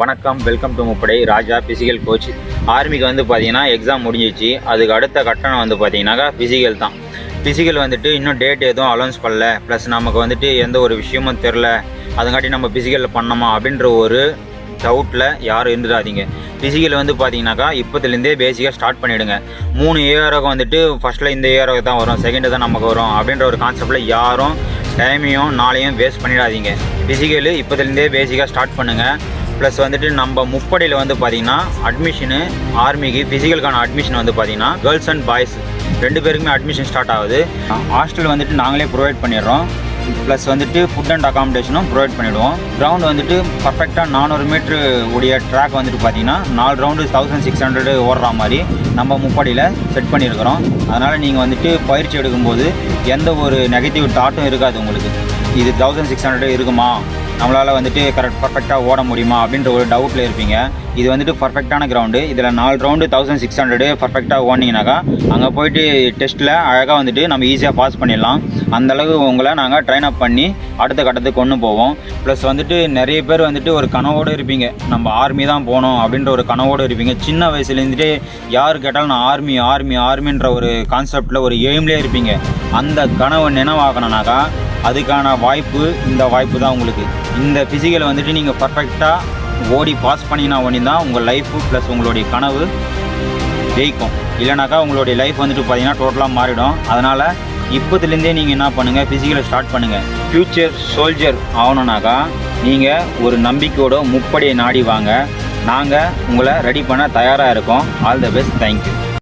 வணக்கம் welcome to முப்படை. ராஜா physical coach ஆர்மிக்கு வந்து பார்த்தீங்கன்னா எக்ஸாம் முடிஞ்சிச்சு. அதுக்கு அடுத்த கட்டணம் வந்து பார்த்தீங்கன்னாக்கா ஃபிசிக்கல் தான். ஃபிசிக்கல் வந்துட்டு இன்னும் டேட் எதுவும் அலௌன்ஸ் பண்ணல. ப்ளஸ் நமக்கு வந்துட்டு எந்த ஒரு விஷயமும் தெரில அதுங்காட்டி நம்ம ஃபிசிக்கலில் பண்ணோமா அப்படின்ற ஒரு டவுட்டில் யாரும் இருந்துடாதீங்க. ஃபிசிக்கல் வந்து பார்த்தீங்கன்னாக்கா இப்போத்துலேருந்தே பேசிக்காக ஸ்டார்ட் பண்ணிவிடுங்க மூணு ஏஆரோக்கு வந்துட்டு ஃபஸ்ட்டில் இந்த ஏஆரோக்கு தான் வரும். செகண்டு தான் நமக்கு வரும். அப்படின்ற ஒரு கான்செப்டில் யாரும் டைமையும் நாளையும் வேஸ்ட் பண்ணிடாதீங்க. ஃபிசிக்கலு இப்போதுலேருந்தே பேசிக்காக ஸ்டார்ட் பண்ணுங்கள் ப்ளஸ் வந்துட்டு நம்ம முப்படையில் வந்து பார்த்தீங்கன்னா அட்மிஷனு ஆர்மிக்கு ஃபிசிக்கலுக்கான அட்மிஷன் வந்து பார்த்தீங்கன்னா கேர்ள்ஸ் அண்ட் பாய்ஸ் ரெண்டு பேருக்குமே அட்மிஷன் ஸ்டார்ட் ஆகுது. ஹாஸ்டல் வந்துட்டு நாங்களே ப்ரொவைட் பண்ணிடுறோம். ப்ளஸ் வந்துட்டு ஃபுட் அண்ட் அகாமடேஷனும் ப்ரொவைட் பண்ணிவிடுவோம் கிரவுண்ட் வந்துட்டு பர்ஃபெக்டாக நானூறு மீட்ரு உடைய ட்ராக் வந்துட்டு பார்த்தீங்கன்னா நாலு ரவுண்டு தௌசண்ட் சிக்ஸ் ஹண்ட்ரடு ஓடுற மாதிரி நம்ம முப்படியில் செட் பண்ணியிருக்கிறோம். அதனால் நீங்கள் வந்துட்டு பயிற்சி எடுக்கும்போது எந்த ஒரு நெகட்டிவ் தாட்டும் இருக்காது உங்களுக்கு. இது தௌசண்ட் சிக்ஸ் ஹண்ட்ரட் இருக்குமா? நம்மளால் வந்துட்டு கரெக்ட் பர்ஃபெக்டாக ஓட முடியுமா அப்படின்ற ஒரு டவுட்டில் இருப்பீங்க. இது வந்துட்டு பர்ஃபெக்டான கிரவுண்டு இதில் நாலு ரவுண்டு தௌசண்ட் சிக்ஸ் ஹண்ட்ரடு பர்ஃபெக்டாக ஓடினீங்கனாக்கா அங்கே போயிட்டு டெஸ்ட்டில் அழகாக வந்துட்டு நம்ம ஈஸியாக பாஸ் பண்ணிடலாம். அந்தளவு உங்களை நாங்கள் ட்ரைன் அப் பண்ணி அடுத்த கட்டத்துக்கு கொண்டு போவோம். ப்ளஸ் வந்துட்டு நிறைய பேர் வந்துட்டு ஒரு கனவோடு இருப்பீங்க. நம்ம ஆர்மி தான் போகணும் அப்படின்ற ஒரு கனவோடு இருப்பீங்க. சின்ன வயசுலேருந்துட்டு யார் கேட்டாலும் நான் ஆர்மி ஆர்மி ஆர்மின்ற ஒரு கான்செப்டில் ஒரு எய்ம்லேயே இருப்பீங்க. அந்த கனவை நினைவாக்கணுனாக்கா அதுக்கான வாய்ப்பு இந்த வாய்ப்பு தான் உங்களுக்கு. இந்த ஃபிசிக்கலை வந்துட்டு நீங்கள் பர்ஃபெக்டாக ஓடி பாஸ் பண்ணினா ஒன்றி தான் உங்கள் லைஃப்பு ப்ளஸ் உங்களுடைய கனவு ஜெயிக்கும். இல்லைனாக்கா உங்களுடைய லைஃப் வந்துட்டு பார்த்தீங்கன்னா டோட்டலாக மாறிடும். அதனால் இப்போதுலேருந்தே நீங்கள் என்ன பண்ணுங்கள் ஃபிசிக்கலை ஸ்டார்ட் பண்ணுங்கள் ஃப்யூச்சர் சோல்ஜர் ஆகணுனாக்கா நீங்கள் ஒரு நம்பிக்கையோட முப்படியை நாடி வாங்க. நாங்கள் உங்களை ரெடி பண்ண தயாராக இருக்கோம். All the best thank you